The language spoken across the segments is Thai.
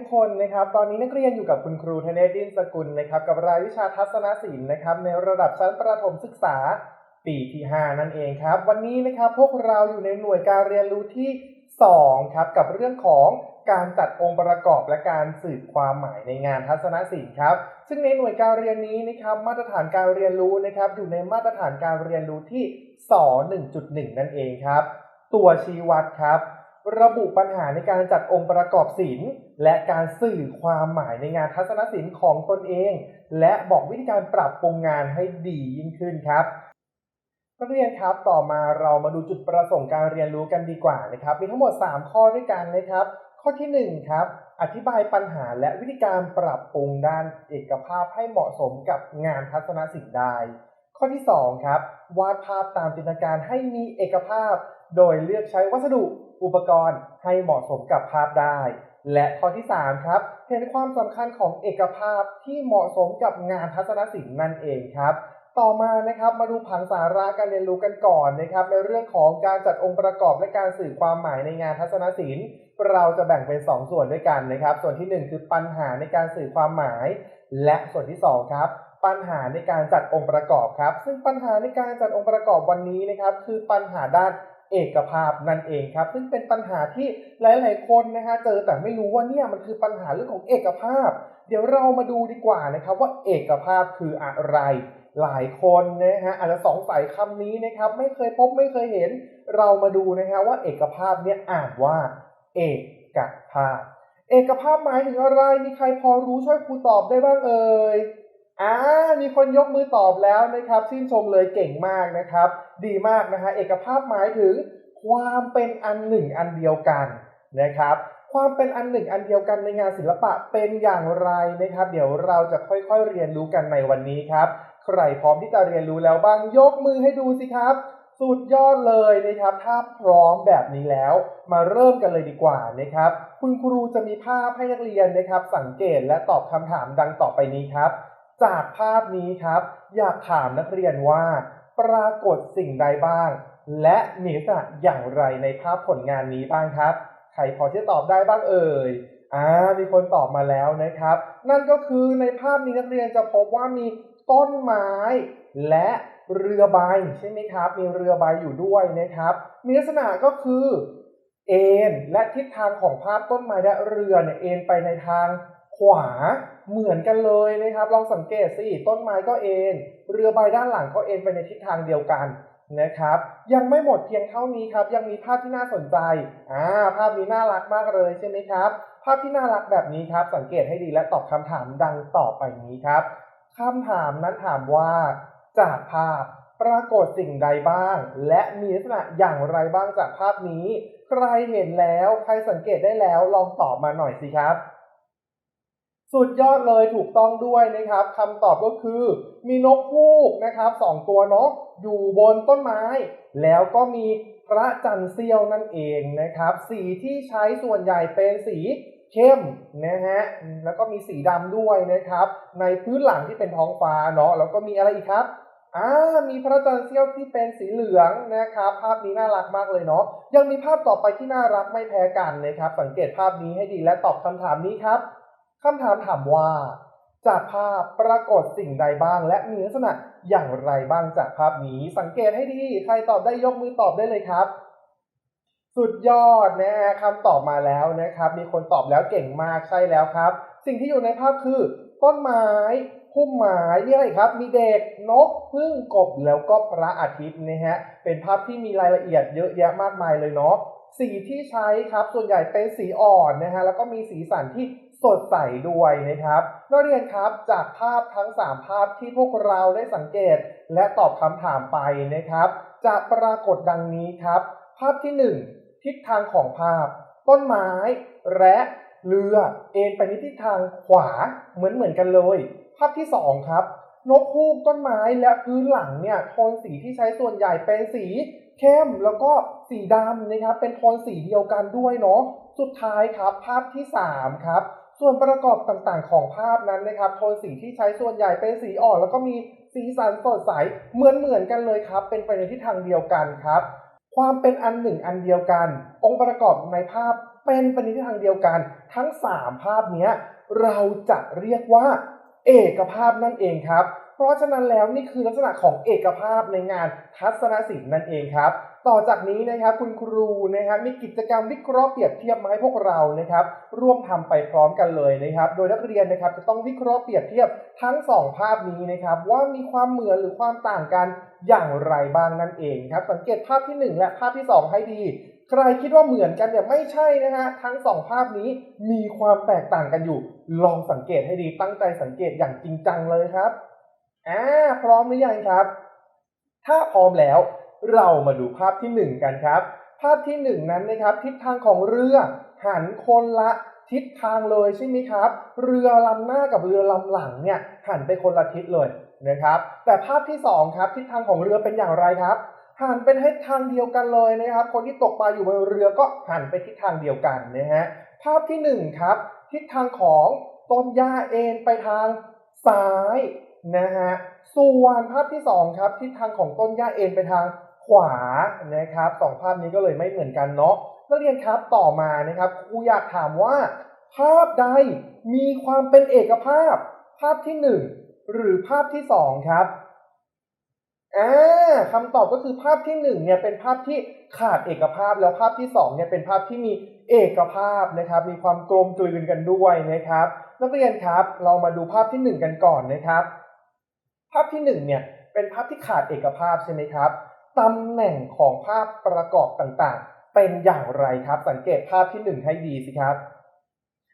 ทุกคนนะครับ ตอนนี้นักเรียนอยู่กับคุณครูธเนศดินสกุลนะครับ กับรายวิชาทัศนศิลป์นะครับ ในระดับชั้นประถมศึกษาปีที่ 5 นั่นเองครับ วันนี้นะครับพวกเราอยู่ในหน่วยการเรียนรู้ที่ 2 ครับ กับเรื่องของการจัดองค์ประกอบและการสื่อความหมายในงานทัศนศิลป์ครับ ซึ่งในหน่วยการเรียนนี้นะครับ มาตรฐานการเรียนรู้นะครับ อยู่ในมาตรฐานการเรียนรู้ที่ส1.1 นั่นเองครับ ตัวชี้วัดครับ ระบุปัญหาในการจัดองค์ประกอบศิลป์และการสื่อความหมายในงานทัศนศิลป์ของตนเอง และบอกวิธีการปรับปรุงงานให้ดียิ่งขึ้นครับนักเรียนครับต่อมาเรามาดูจุดประสงค์การเรียนรู้กันดีกว่านะครับ มีทั้งหมด 3 ข้อด้วยกันนะครับ ข้อทีหนึ่1 ครับ อธิบายปัญหาและวิธีการปรับปรุงด้านเอกภาพให้เหมาะสมกับงานทัศนศิลป์ได้ข้อที่ 2 ครับ วาดภาพตามจินตนาการให้มีเอกภาพ โดยเลือกใช้วัสดุอุปกรณ์ให้เหมาะสมกับภาพได้ และข้อที่ 3 ครับ เห็นความสำคัญของเอกภาพที่เหมาะสมกับงานทัศนศิลป์นั่นเองครับ ต่อมานะครับมาดูผังสาระการเรียนรู้กันก่อนนะครับ ในเรื่องของการจัดองค์ประกอบและการสื่อความหมายในงานทัศนศิลป์ เราจะแบ่งเป็น 2 ส่วนด้วยกันนะครับ ส่วนที่ 1 คือปัญหาในการสื่อความหมาย และส่วนที่ 2 ครับปัญหาในการจัดองค์ประกอบครับ ซึ่งปัญหาในการจัดองค์ประกอบวันนี้นะครับ คือปัญหาด้าน เอกภาพนั่นเองครับ ซึ่งเป็นปัญหาที่หลาย ๆ คนนะฮะเจอแต่ไม่รู้ว่าเนี่ยมันคือปัญหาเรื่องของเอกภาพ เดี๋ยวเรามาดูดีกว่านะครับว่าเอกภาพคืออะไร หลายคนนะฮะอาจจะสงสัยคำนี้นะครับไม่เคยพบไม่เคยเห็น เรามาดูนะฮะว่าเอกภาพเนี่ยอ่านว่า เอกภาพ เอกภาพหมายถึงอะไรมีใครพอรู้ช่วยครูตอบได้บ้างเอ่ย อ่ามีคนยกมือตอบแล้วนะครับชื่นชมเลยเก่งมากนะครับ ดีมากนะฮะเอกภาพหมายถึงความเป็นอันหนึ่งอันเดียวกันนะครับ ความเป็นอันหนึ่งอันเดียวกันในงานศิลปะเป็นอย่างไรนะครับ เดี๋ยวเราจะค่อยๆเรียนรู้กันในวันนี้ครับ ใครพร้อมที่จะเรียนรู้แล้วบ้างยกมือให้ดูสิครับ สุดยอดเลยนะครับ ถ้าพร้อมแบบนี้แล้ว มาเริ่มกันเลยดีกว่านะครับ คุณครูจะมีภาพให้นักเรียนนะครับ สังเกตและตอบคำถามดังต่อไปนี้ครับ จากภาพนี้ครับ อยากถามนักเรียนว่า ปรากฏสิ่งใดบ้าง และมีลักษณะอย่างไรในภาพผลงานนี้บ้างครับ ใครพอที่ตอบได้บ้างเอ่ยอ่ามีคนตอบมาแล้วนะครับ นั่นก็คือในภาพนี้นักเรียนจะพบว่ามีต้นไม้ และเรือใบใช่ไหมครับ มีเรือใบอยู่ด้วยนะครับ มีลักษณะก็คือเอ็นและทิศทางของภาพต้นไม้และเรือเนี่ยเอ็นไปในทางขวา เหมือนกันเลยนะครับ ลองสังเกตสิต้นไม้ก็เอ็นเรือใบด้านหลังก็เอ็นไปในทิศทางเดียวกันนะครับ ยังไม่หมดเพียงเท่านี้ครับ ยังมีภาพที่น่าสนใจอ่าภาพนี้น่ารักมากเลยใช่ไหมครับ ภาพที่น่ารักแบบนี้ครับ สังเกตให้ดีและตอบคำถามดังต่อไปนี้ครับคำถามนั้นถามว่า จากภาพปรากฏสิ่งใดบ้าง และมีลักษณะอย่างไรบ้างจากภาพนี้ ใครเห็นแล้ว ใครสังเกตได้แล้วลองตอบมาหน่อยสิครับ สุดยอดเลยถูกต้องด้วยนะครับคำตอบก็คือ มีนกฮูกนะครับสองตัวเนาะอยู่บนต้นไม้ แล้วก็มีพระจันทร์เสี้ยวนั่นเองนะครับ สีที่ใช้ส่วนใหญ่เป็นสีเข้มนะฮะแล้วก็มีสีดำด้วยนะครับ ในพื้นหลังที่เป็นท้องฟ้าเนาะแล้วก็มีอะไรอีกครับอ่ามีพระจันทร์เสี้ยวที่เป็นสีเหลืองนะครับ ภาพนี้น่ารักมากเลยเนาะยังมีภาพต่อไปที่น่ารักไม่แพ้กันนะครับ สังเกตภาพนี้ให้ดีและตอบคำถามนี้ครับ คำถามถามว่า จากภาพปรากฏสิ่งใดบ้างและมีลักษณะอย่างไรบ้างจากภาพนี้ สังเกตให้ดีใครตอบได้ยกมือตอบได้เลยครับ สุดยอดนะฮะคำตอบมาแล้วนะครับ มีคนตอบแล้วเก่งมากใช่แล้วครับ สิ่งที่อยู่ในภาพคือ ต้นไม้พุ่มไม้มีอะไรครับ มีเด็กนกพึ่งกบแล้วก็พระอาทิตย์นะฮะ เป็นภาพที่มีรายละเอียดเยอะแยะมากมายเลยเนาะ สีที่ใช้ครับ ส่วนใหญ่เป็นสีอ่อนนะฮะ แล้วก็มีสีสันที่ สดใสด้วยนะครับนักเรียนครับจากภาพทั้ง 3 ภาพที่พวกเราได้สังเกต และตอบคำถามไปนะครับ จะปรากฏดังนี้ครับ ภาพที่ 1 ทิศทางของภาพ ต้นไม้ และเรือเอ็นไปในทิศทางขวาเหมือนเหมือนกันเลย ภาพที่ 2 ครับ นกฮูกต้นไม้และพื้นหลังเนี่ยโทนสีที่ใช้ส่วนใหญ่เป็นสีเข้มแล้วก็สีดำนะครับเป็นโทนสีเดียวกันด้วยเนาะสุดท้ายครับภาพที่ 3 ครับ ส่วนประกอบต่างๆของภาพนั้นนะครับโทนสีที่ใช้ส่วนใหญ่เป็นสีอ่อน แล้วก็มีสีสันสดใสเหมือนเหมือนกันเลยครับ เป็นไปในทิศทางเดียวกันครับ ความเป็นอันหนึ่งอันเดียวกัน องค์ประกอบในภาพเป็นไปในทิศทางเดียวกัน ทั้ง 3 ภาพนี้เราจะเรียกว่า เอกภาพนั่นเองครับ เพราะฉะนั้นแล้วนี่คือลักษณะของเอกภาพในงานทัศนศิลป์นั่นเองครับ ต่อจากนี้นะครับคุณครูนะครับมีกิจกรรมวิเคราะห์เปรียบเทียบมาให้พวกเรานะครับร่วมทำไปพร้อมกันเลยนะครับ โดยนักเรียนนะครับจะต้องวิเคราะห์เปรียบเทียบทั้งสองภาพนี้นะครับว่ามีความเหมือนหรือความต่างกันอย่างไรบ้างนั่นเองครับสังเกตภาพที่หนึ่งและภาพที่สองให้ดี ใครคิดว่าเหมือนกันเนี่ยไม่ใช่นะฮะทั้งสองภาพนี้มีความแตกต่างกันอยู่ ลองสังเกตให้ดีตั้งใจสังเกตอย่างจริงจังเลยครับอ่าพร้อมหรือยังครับ ถ้าพร้อมแล้ว เรามาดูภาพที่หนึ่งกันครับ ภาพที่หนึ่งนั้นนะครับ ทิศทางของเรือหันคนละทิศทางเลยใช่ไหมครับ เรือลำหน้ากับเรือลำหลังเนี่ยหันไปคนละทิศเลยนะครับ แต่ภาพที่สองครับทิศทางของเรือเป็นอย่างไรครับหันเป็นทิศทางเดียวกันเลยนะครับ คนที่ตกปลาอยู่บนเรือก็หันไปทิศทางเดียวกันนะฮะภาพที่หนึ่งครับทิศทางของต้นหญ้าเอ็นไปทางซ้ายนะฮะส่วนภาพที่สองครับทิศทางของต้นหญ้าเอ็นไปทาง ขวานะครับสองภาพนี้ก็เลยไม่เหมือนกันเนาะนักเรียนครับต่อมานะครับครูอยากถามว่า ภาพใดมีความเป็นเอกภาพ ภาพที่หนึ่งหรือภาพที่สองครับอ่าคำตอบก็คือภาพที่หนึ่งเนี่ยเป็นภาพที่ขาดเอกภาพแล้วภาพที่สองเนี่ยเป็นภาพที่มีเอกภาพนะครับ มีความกลมกลืนกันด้วยนะครับ นักเรียนครับเรามาดูภาพที่หนึ่งกันก่อนนะครับ ภาพที่หนึ่งเนี่ยเป็นภาพที่ขาดเอกภาพใช่ไหมครับ ตำแหน่งของภาพประกอบต่างๆ เป็นอย่างไรครับ สังเกตภาพที่หนึ่งให้ดีสิครับ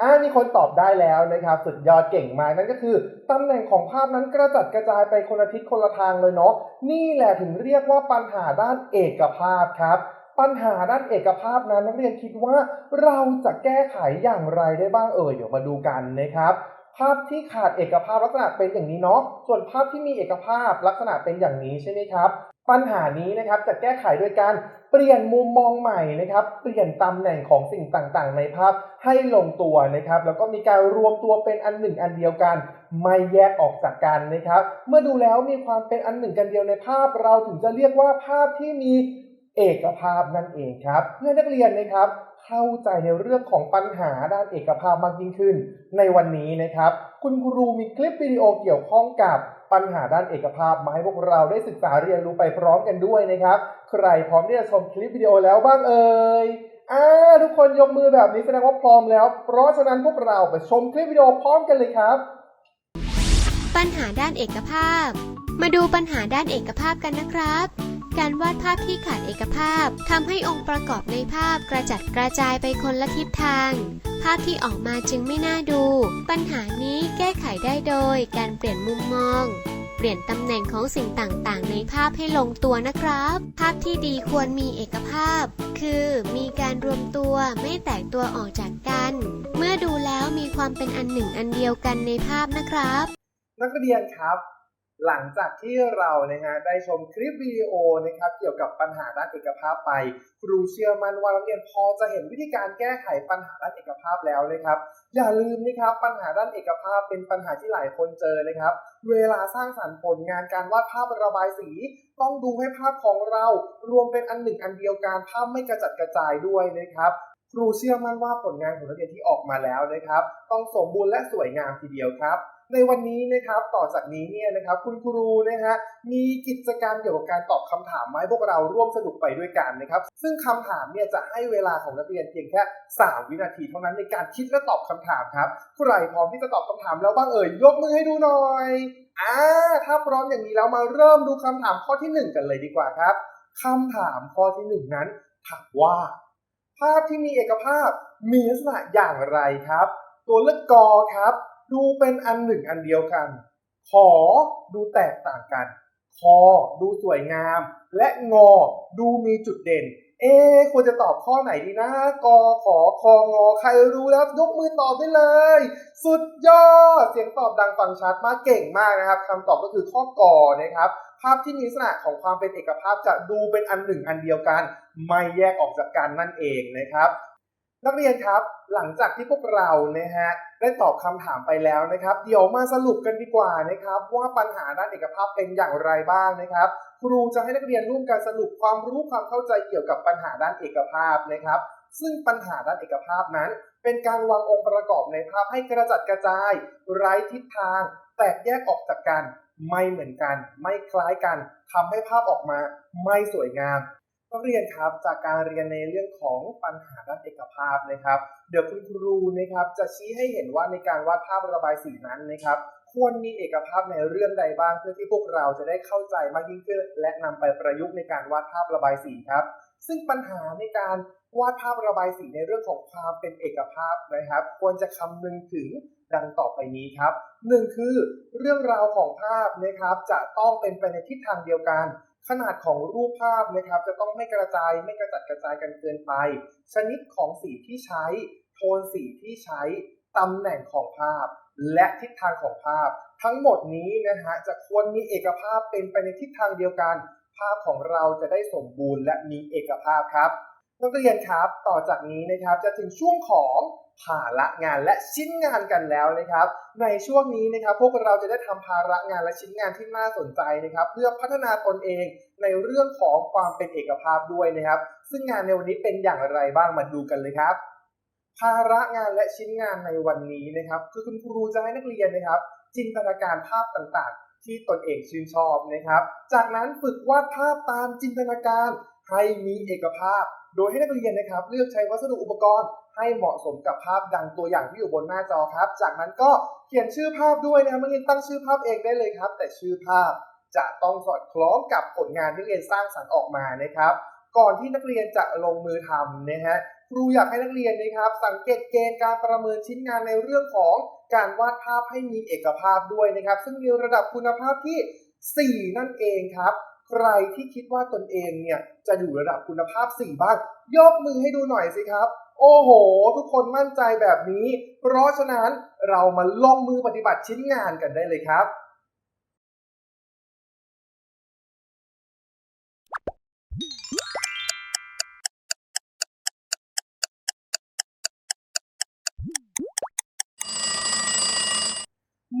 อ่ามีคนตอบได้แล้วนะครับ สุดยอดเก่งมากนั่นก็คือตำแหน่งของภาพนั้นกระจัดกระจายไปคนละทิศคนละทางเลยเนาะนี่แหละถึงเรียกว่าปัญหาด้านเอกภาพครับ ปัญหาด้านเอกภาพนั้นนักเรียนคิดว่าเราจะแก้ไขอย่างไรได้บ้างเอ่ยเดี๋ยวมาดูกันนะครับ ภาพที่ขาดเอกภาพลักษณะเป็นอย่างนี้เนาะ ส่วนภาพที่มีเอกภาพลักษณะเป็นอย่างนี้ใช่ไหมครับ ปัญหานี้นะครับจะแก้ไขโดยการเปลี่ยนมุมมองใหม่นะครับ เปลี่ยนตำแหน่งของสิ่งต่างๆ ในภาพให้ลงตัวนะครับ แล้วก็มีการรวมตัวเป็นอันหนึ่งอันเดียวกัน ไม่แยกออกจากกันนะครับ เมื่อดูแล้วมีความเป็นอันหนึ่งกันเดียวในภาพ เราถึงจะเรียกว่าภาพที่มีเอกภาพนั่นเองครับ เพื่อนักเรียนนะครับ เข้าใจในเรื่องของปัญหาด้านเอกภาพมากยิ่งขึ้น ในวันนี้นะครับ คุณครูมีคลิปวิดีโอเกี่ยวข้องกับปัญหาด้านเอกภาพมาให้พวกเราได้ศึกษาเรียนรู้ไปพร้อมกันด้วยนะครับ ใครพร้อมที่จะชมคลิปวิดีโอแล้วบ้างเอ่ยอ่าทุกคนยกมือแบบนี้แสดงว่าพร้อมแล้ว เพราะฉะนั้นพวกเราไปชมคลิปวิดีโอพร้อมกันเลยครับ ปัญหาด้านเอกภาพ มาดูปัญหาด้านเอกภาพกันนะครับ การวาดภาพที่ขาดเอกภาพทำให้องค์ประกอบในภาพกระจัดกระจายไปคนละทิศทาง ภาพที่ออกมาจึงไม่น่าดู ปัญหานี้แก้ไขได้โดยการเปลี่ยนมุมมอง เปลี่ยนตำแหน่งของสิ่งต่างๆ ในภาพให้ลงตัวนะครับ ภาพที่ดีควรมีเอกภาพ คือมีการรวมตัวไม่แตกตัวออกจากกัน เมื่อดูแล้วมีความเป็นอันหนึ่งอันเดียวกันในภาพนะครับ นักเรียนครับ หลังจากที่เรานะฮะได้ชมคลิปวิดีโอนะครับเกี่ยวกับปัญหาด้านเอกภาพไป ครูเชื่อมั่นว่านักเรียนพอจะเห็นวิธีการแก้ไขปัญหาด้านเอกภาพแล้วนะครับ อย่าลืมนะครับปัญหาด้านเอกภาพเป็นปัญหาที่หลายคนเจอนะครับ เวลาสร้างสรรค์ผลงานการวาดภาพระบายสี ต้องดูให้ภาพของเรารวมเป็นอันหนึ่งอันเดียวกันภาพไม่กระจัดกระจายด้วยนะครับครูเชื่อมั่นว่าผลงานของนักเรียนที่ออกมาแล้วนะครับ ต้องสมบูรณ์และสวยงามทีเดียวครับ ในวันนี้นะครับต่อจากนี้เนี่ยนะครับคุณครูนะฮะมีกิจกรรมเกี่ยวกับการตอบคำถามมาให้พวกเราร่วมสนุกไปด้วยกันนะครับซึ่งคำถามเนี่ยจะให้เวลาของนักเรียนเพียงแค่ 3 วินาทีเท่านั้นในการคิดและตอบคำถามครับใครพร้อมที่จะตอบคำถามแล้วบ้างเอ่ยยกมือให้ดูหน่อยอ่าถ้าพร้อมอย่างนี้แล้วมาเริ่มดูคำถามข้อที่หนึ่งกันเลยดีกว่าครับคำถามข้อที่หนึ่งนั้นถามว่า ภาพที่มีเอกภาพมีลักษณะอย่างไรครับ ตัวเลือกกอครับ ดูเป็นอันหนึ่งอันเดียวกัน ขอดูแตกต่างกัน คอดูสวยงาม และงอดูมีจุดเด่น เอ๊ควรจะตอบข้อไหนดีนะ กอขอคองอใครรู้แล้วยกมือตอบได้เลย สุดยอด เสียงตอบดังฟังชัดมากเก่งมากนะครับคำตอบก็คือข้อกอนะครับภาพที่มีลักษณะของความเป็นเอกภาพจะดูเป็นอันหนึ่งอันเดียวกัน ไม่แยกออกจากกันนั่นเองนะครับ นักเรียนครับหลังจากที่พวกเรานะฮะได้ตอบคำถามไปแล้วนะครับ เดี๋ยวมาสรุปกันดีกว่านะครับ ว่าปัญหาด้านเอกภาพเป็นอย่างไรบ้างนะครับ ครูจะให้นักเรียนร่วมกันสรุปความรู้ความเข้าใจเกี่ยวกับปัญหาด้านเอกภาพนะครับ ซึ่งปัญหาด้านเอกภาพนั้น เป็นการวางองค์ประกอบในภาพให้กระจัดกระจาย ไร้ทิศทาง แตกแยกออกจากกัน ไม่เหมือนกัน ไม่คล้ายกันทำให้ภาพออกมา ไม่สวยงาม นักเรียนครับจากการเรียนในเรื่องของปัญหาด้านเอกภาพนะครับ เดี๋ยวคุณครูนะครับจะชี้ให้เห็นว่าในการวาดภาพระบายสีนั้นนะครับ ควรมีเอกภาพในเรื่องใดบ้างเพื่อที่พวกเราจะได้เข้าใจมากยิ่งขึ้น และนำไปประยุกต์ในการวาดภาพระบายสีครับ ซึ่งปัญหาในการวาดภาพระบายสีในเรื่องของความเป็นเอกภาพนะครับ ควรจะคำนึงถึงดังต่อไปนี้ครับหนึ่งคือเรื่องราวของภาพนะครับจะต้องเป็นไปในทิศทางเดียวกัน ขนาดของรูปภาพนะครับจะต้องไม่กระจายไม่กระจัดกระจายกันเกินไป ชนิดของสีที่ใช้ โทนสีที่ใช้ตำแหน่งของภาพ และทิศทางของภาพ ทั้งหมดนี้นะฮะจะควรมีเอกภาพเป็นไปในทิศทางเดียวกัน ภาพของเราจะได้สมบูรณ์และมีเอกภาพครับนักเรียนครับ ต่อจากนี้นะครับจะถึงช่วงของ ภาระงานและชิ้นงานกันแล้วนะครับ ในช่วงนี้นะครับ พวกเราจะได้ทำภาระงานและชิ้นงานที่น่าสนใจนะครับ เพื่อพัฒนาตนเองในเรื่องของความเป็นเอกภาพด้วยนะครับ ซึ่งงานในวันนี้เป็นอย่างไรบ้างมาดูกันเลยครับ ภาระงานและชิ้นงานในวันนี้นะครับ คือคุณครูจะให้นักเรียนนะครับ จินตนาการภาพต่างๆ ที่ตนเองชื่นชอบนะครับ จากนั้นฝึกวาดภาพตามจินตนาการให้มีเอกภาพ โดยให้นักเรียนนะครับ เลือกใช้วัสดุอุปกรณ์ ให้เหมาะสมกับภาพดังตัวอย่างที่อยู่บนหน้าจอครับ จากนั้นก็เขียนชื่อภาพด้วยนะครับนักเรียนตั้งชื่อภาพเองได้เลยครับ แต่ชื่อภาพจะต้องสอดคล้องกับผลงานที่เรียนสร้างสรรค์ออกมานะครับ ก่อนที่นักเรียนจะลงมือทำนะฮะครูอยากให้นักเรียนนะครับ สังเกตเกณฑ์การประเมินชิ้นงานในเรื่องของการวาดภาพให้มีเอกภาพด้วยนะครับ ซึ่งมีระดับคุณภาพที่ 4 นั่นเองครับ ใครที่คิดว่าตนเองเนี่ยจะอยู่ระดับคุณภาพ 4 บ้าง ยกมือให้ดูหน่อยสิครับ โอ้โห ทุกคนมั่นใจแบบนี้ เพราะฉะนั้นเรามาลงมือปฏิบัติชิ้นงานกันได้เลยครับ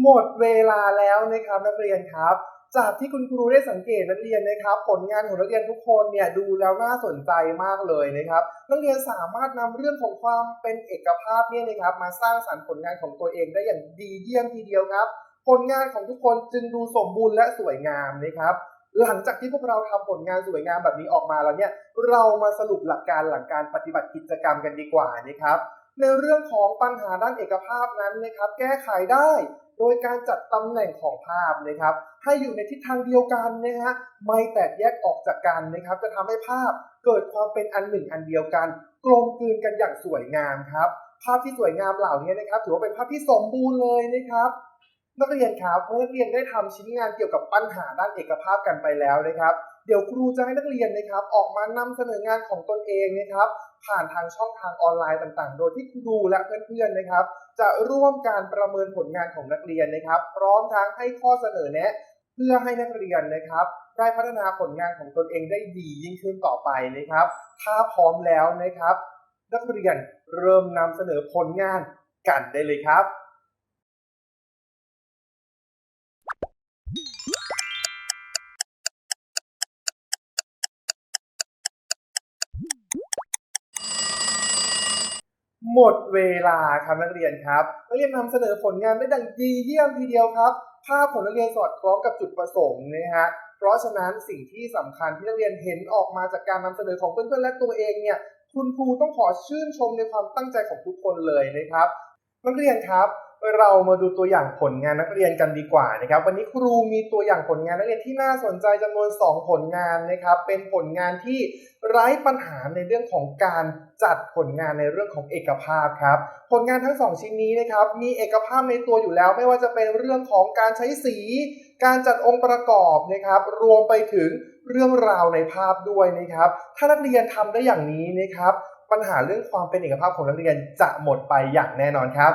หมดเวลาแล้วนะครับนักเรียนครับ จากที่คุณครูได้สังเกตนักเรียนนะครับ ผลงานของนักเรียนทุกคนเนี่ยดูแล้วน่าสนใจมากเลยนะครับนักเรียนสามารถนำเรื่องของความเป็นเอกภาพเนี่ยนะครับ มาสร้างสรรค์ผลงานของตัวเองได้อย่างดีเยี่ยมทีเดียวครับ ผลงานของทุกคนจึงดูสมบูรณ์และสวยงามนะครับ หลังจากที่พวกเราทำผลงานสวยงามแบบนี้ออกมาแล้วเนี่ยเรามาสรุปหลักการหลังการปฏิบัติกิจกรรมกันดีกว่านะครับ ในเรื่องของปัญหาด้านเอกภาพนั้นนะครับ แก้ไขได้โดยการจัดตำแหน่งของภาพนะครับ ให้อยู่ในทิศทางเดียวกันนะฮะไม่แตกแยกออกจากกันนะครับ จะทำให้ภาพเกิดความเป็นอันหนึ่งอันเดียวกัน กลมกลืนกันอย่างสวยงามครับ ภาพที่สวยงามเหล่านี้นะครับ ถือว่าเป็นภาพที่สมบูรณ์เลยนะครับนักเรียนครับเมื่อนักเรียนได้ทำชิ้นงานเกี่ยวกับปัญหาด้านเอกภาพกันไปแล้วนะครับ เดี๋ยวครูจะให้นักเรียนนะครับ ออกมานำเสนองานของตนเองนะครับ ผ่านทางช่องทางออนไลน์ต่างๆ โดยที่ครูและเพื่อนๆนะครับ จะร่วมการประเมินผลงานของนักเรียนนะครับ พร้อมทั้งให้ข้อเสนอแนะ เพื่อให้นักเรียนนะครับ ได้พัฒนาผลงานของตนเองได้ดียิ่งขึ้นต่อไปนะครับ ถ้าพร้อมแล้วนะครับ นักเรียนเริ่มนำเสนอผลงานกันได้เลยครับ หมดเวลาครับนักเรียนครับนักเรียนนำเสนอผลงานได้ดังดีเยี่ยมทีเดียวครับ ภาพของนักเรียนสอดคล้องกับจุดประสงค์นะฮะเพราะฉะนั้นสิ่งที่สำคัญที่นักเรียนเห็นออกมาจากการนำเสนอของเพื่อนๆและตัวเองเนี่ยคุณครูต้องขอชื่นชมในความตั้งใจของทุกคนเลยนะครับนักเรียนครับ เรามาดูตัวอย่างผลงานนักเรียนกันดีกว่านะครับ วันนี้ครูมีตัวอย่างผลงานนักเรียนที่น่าสนใจจำนวน 2 ผลงานนะครับ เป็นผลงานที่ไร้ปัญหาในเรื่องของการจัดผลงานในเรื่องของเอกภาพครับ ผลงานทั้ง 2 ชิ้นนี้นะครับ มีเอกภาพในตัวอยู่แล้ว ไม่ว่าจะเป็นเรื่องของการใช้สี การจัดองค์ประกอบนะครับ รวมไปถึงเรื่องราวในภาพด้วยนะครับ ถ้านักเรียนทำได้อย่างนี้นะครับ ปัญหาเรื่องความเป็นเอกภาพของนักเรียนจะหมดไปอย่างแน่นอนครับ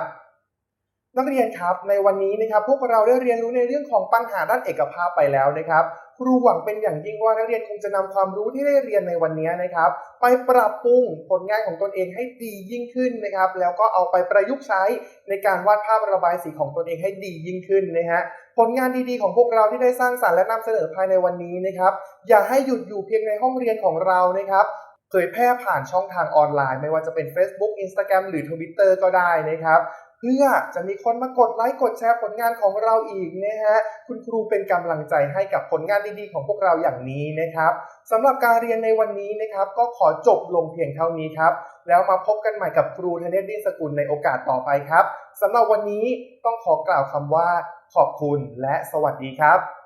นักเรียนครับในวันนี้นะครับพวกเราได้เรียนรู้ในเรื่องของปัญหาด้านเอกภาพไปแล้วนะครับ ครูหวังเป็นอย่างยิ่งว่านักเรียนคงจะนำความรู้ที่ได้เรียนในวันนี้นะครับ ไปปรับปรุงผลงานของตนเองให้ดียิ่งขึ้นนะครับ แล้วก็เอาไปประยุกต์ใช้ในการวาดภาพระบายสีของตนเองให้ดียิ่งขึ้นนะฮะผลงานดีๆของพวกเราที่ได้สร้างสรรค์และนำเสนอภายในวันนี้นะครับ อย่าให้หยุดอยู่เพียงในห้องเรียนของเรานะครับเผยแพร่ผ่านช่องทางออนไลน์ ไม่ว่าจะเป็น Facebook Instagram หรือ Twitter ก็ได้นะครับ พื่อจะมีคนมากดไลค์กดแชร์ผลงานของเราอีกนะฮะคุณครูเป็นกำลังใจให้กับผลงานดีๆของพวกเราอย่างนี้นะครับสำหรับการเรียนในวันนี้นะครับ ก็ขอจบลงเพียงเท่านี้ครับ แล้วมาพบกันใหม่กับครูธเนศดินสกุลในโอกาสต่อไปครับสำหรับวันนี้ต้องขอกล่าวคำว่าขอบคุณและสวัสดีครับ